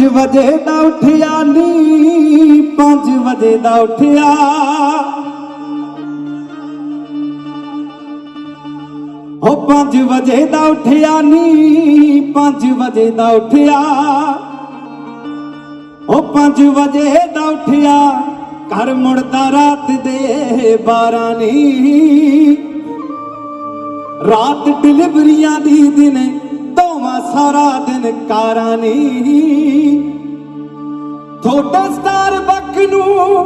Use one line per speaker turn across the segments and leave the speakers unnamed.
5 ਵਜੇ ਦਾ ਉੱਠਿਆ ਨੀ 5 ਵਜੇ ਦਾ ਉੱਠਿਆ। ਹੋ 5 ਵਜੇ ਦਾ ਉੱਠਿਆ ਨੀ 5 ਵਜੇ ਦਾ ਉੱਠਿਆ। ਹੋ 5 ਵਜੇ ਦਾ ਉੱਠਿਆ, ਘਰ ਮੁੜਦਾ ਰਾਤ ਦੇ 12 ਨੀ। ਰਾਤ ਡਿਲੀਵਰੀਆਂ ਦੀ ਦਿਨੇ ਦੋਵਾਂ ਸਾਰਾ ਦਿਨ ਕਾਰਾਂ ਨੀ। ਥੋੜਾ ਸਟਾਰ ਬੱਕ ਨੂੰ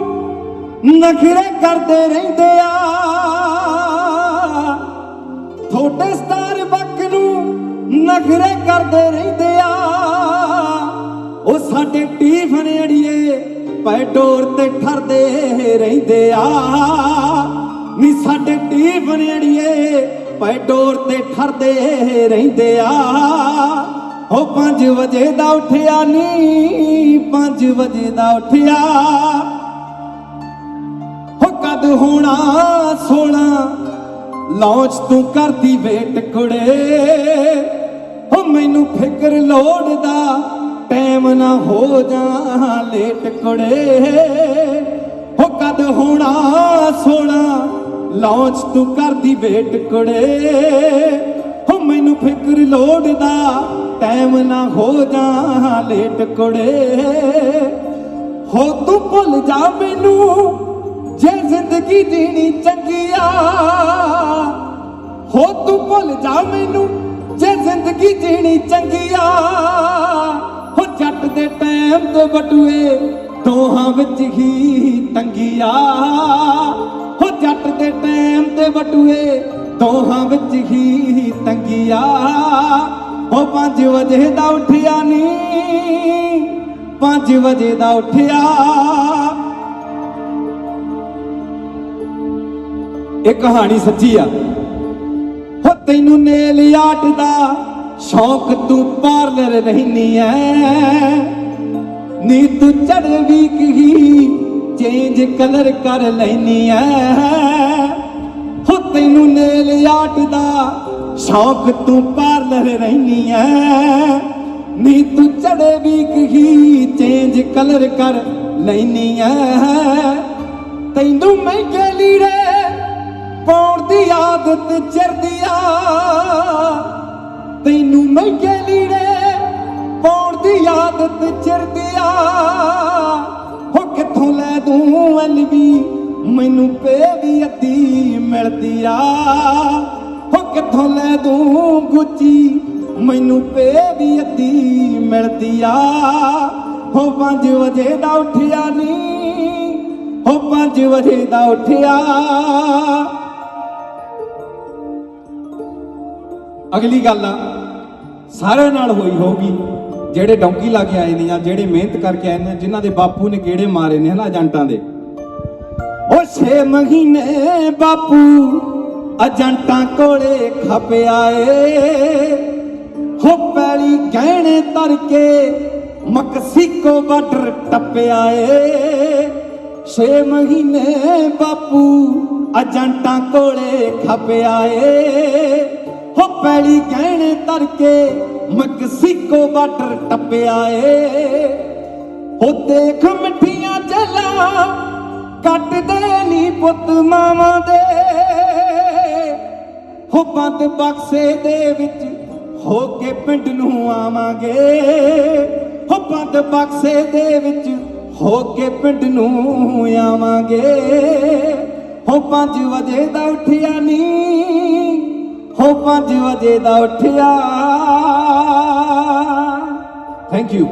ਨਖਰੇ ਕਰਦੇ ਰਹਿੰਦੇ ਆ। ਥੋੜੇ ਸਟਾਰ ਬੱਕ ਨੂੰ ਨਖਰੇ ਕਰਦੇ ਰਹਿੰਦੇ ਆ। ਉਹ ਸਾਡੇ ਟੀਫਨ ਅੜੀਏ ਪੈਟੋਰ ਤੇ ਠਰਦੇ ਰਹਿੰਦੇ ਆ। ਨੀ ਸਾਡੇ ਟੀਫਨ ਅੜੀਏ ਪੈਟੋਰ ਤੇ ਠਰਦੇ ਰਹਿੰਦੇ ਆ। ਉਹ 5 ਵਜੇ ਦਾ ਉੱਠਿਆ ਨੀ 5 ਵਜੇ ਦਾ ਉੱਠਿਆ। ਹੋ ਕਦ ਹੋਣਾ 16 ਲੌਂਚ ਤੂੰ ਕਰਦੀ ਵੇਟ ਕੁੜੇ। ਹੋ ਮੈਨੂੰ ਫਿਕਰ ਲੋੜਦਾ ਟਾਈਮ ਨਾ ਹੋ ਜਾ ਲੇਟ ਕੁੜੇ। ਹੋ ਕਦ ਹੋਣਾ 16 ਲੌਂਚ ਤੂੰ ਕਰਦੀ ਵੇਟ ਕੁੜੇ। ਹੋ, ਮੈਨੂੰ ਫਿਕਰ ਲੋੜਦਾ, ਟਾਈਮ ਨਾ ਹੋ ਜਾ ਲੇਟ ਕੁੜੇ। ਹੋ, ਤੂੰ ਭੁੱਲ ਜਾ ਮੈਨੂੰ, ਜੇ ਜ਼ਿੰਦਗੀ ਜੀਣੀ ਚੰਗੀ ਆ। ਹੋ, ਤੂੰ ਭੁੱਲ ਜਾ ਮੈਨੂੰ, ਜੇ ਜ਼ਿੰਦਗੀ ਜੀਣੀ ਚੰਗੀ ਆ। ਹੋ, ਜੱਟ ਦੇ ਟਾਈਮ ਤੇ ਬਟੂਏ, ਦੋਹਾਂ ਵਿੱਚ ਹੀ ਤੰਗੀ ਆ। ਹੋ ਜੱਟ ਦੇ ਟਾਈਮ ਤੇ ਬਟੂਏ ਦੋਹਾਂ ਵਿੱਚ ਹੀ ਤੰਗੀ ਆ ਹੋ 5 ਵਜੇ ਦਾ ਉੱਠਿਆ ਨੀ 5 ਵਜੇ ਦਾ ਉੱਠਿਆ। ਇਹ ਕਹਾਣੀ ਸੱਚੀ ਆ। ਹੋ ਤੈਨੂੰ ਨੇਲ ਆਟ ਦਾ ਸ਼ੌਕ ਤੂੰ ਪਾਰਲਰ ਰਹਿਨੀ ਐ। ਨੀ ਤੂੰ ਚੜ ਵੀ ਕੀ ਚੇਂਜ ਕਲਰ ਕਰ ਲੈਨੀ ਐ। ਹੋ ਤੈਨੂੰ ਨੇਲ ਆਰਟ ਦਾ ਸ਼ੌਕ ਤੂੰ ਪਾਰਲਰ ਰਹਿਨੀ ਐ। ਨੀ ਤੂੰ ਚੜੇ ਵੀ ਕੀ ਚੇਂਜ ਕਲਰ ਕਰ ਲੈਨੀ ਐ। ਤੈਨੂੰ ਮਹਿੰਗੇ ਲੀੜੇ ਪਾਉਣ ਦੀ ਆਦਤ ਚਰਦੀ ਆ। ਤੈਨੂੰ ਮਹਿੰਗੇ ਲੀੜੇ ਪਾਉਣ ਦੀ ਆਦਤ ਚਰਦੀ ਮੈਨੂੰ ਪੇ ਵੀ ਅੱਧੀ ਮਿਲਦੀ ਆ। ਹੋ ਕਿੱਥੋਂ ਲੈ ਦੂੰ ਗੁੱਚੀ? ਮੈਨੂੰ ਪੇ ਵੀ ਅੱਧੀ ਮਿਲਦੀ ਆ। ਹੋ 5 ਵਜੇ ਦਾ ਉੱਠਿਆ ਨੀ। ਹੋ 5 ਵਜੇ ਦਾ ਉੱਠਿਆ। ਅਗਲੀ ਗੱਲ ਆ, ਸਾਰਿਆਂ ਨਾਲ ਹੋਈ ਹੋਊਗੀ। ਜਿਹੜੇ ਡੌਂਕੀ ਲਾ ਕੇ ਆਏ ਨੇ ਜਾਂ ਜਿਹੜੇ ਮਿਹਨਤ ਕਰਕੇ ਆਏ ਨੇ, ਜਿਨ੍ਹਾਂ ਦੇ ਬਾਪੂ ਨੇ ਕਿਹੜੇ ਮਾਰੇ ਨੇ ਹਨਾ ਏਜੰਟਾਂ ਦੇ। ਉਹ 6 ਮਹੀਨੇ ਬਾਪੂ ਅਜੰਟਾਂ ਕੋਲੇ ਖਪਿਆ ਏ ਹੋ ਪੈਲੀ ਗਹਿਣੇ ਧਰ ਕੇ ਮਕਸੀਕੋ ਬਾਰਡਰ ਟੱਪਿਆ ਏ 6 ਮਹੀਨੇ ਬਾਪੂ ਅਜੰਟਾਂ ਕੋਲੇ ਖਪਿਆ ਏ ਹੋ ਪੈਲੀ ਗਹਿਣੇ ਧਰ ਕੇ ਮਕਸੀਕੋ ਬਾਰਡਰ ਟੱਪਿਆ ਏ ਹੋ ਦੇਖ ਮਿੱਠੀਆਂ ਜਲਾ ਕੱਟਦੇ ਨੀ ਪੁੱਤ ਮਾਵਾਂ ਦੇ। ਹੋ ਬੰਦ ਬਕਸੇ ਦੇ ਵਿੱਚ ਹੋ ਕੇ ਪਿੰਡ ਨੂੰ ਆਵਾਂਗੇ। ਹੋ ਬੰਦ ਬਕਸੇ ਦੇ ਵਿੱਚ ਹੋ ਕੇ ਪਿੰਡ ਨੂੰ ਆਵਾਂਗੇ। ਹੋ 5 ਵਜੇ ਦਾ ਉੱਠਿਆ ਨੀ ਹੋ 5 ਵਜੇ ਦਾ ਉੱਠਿਆ। Thank you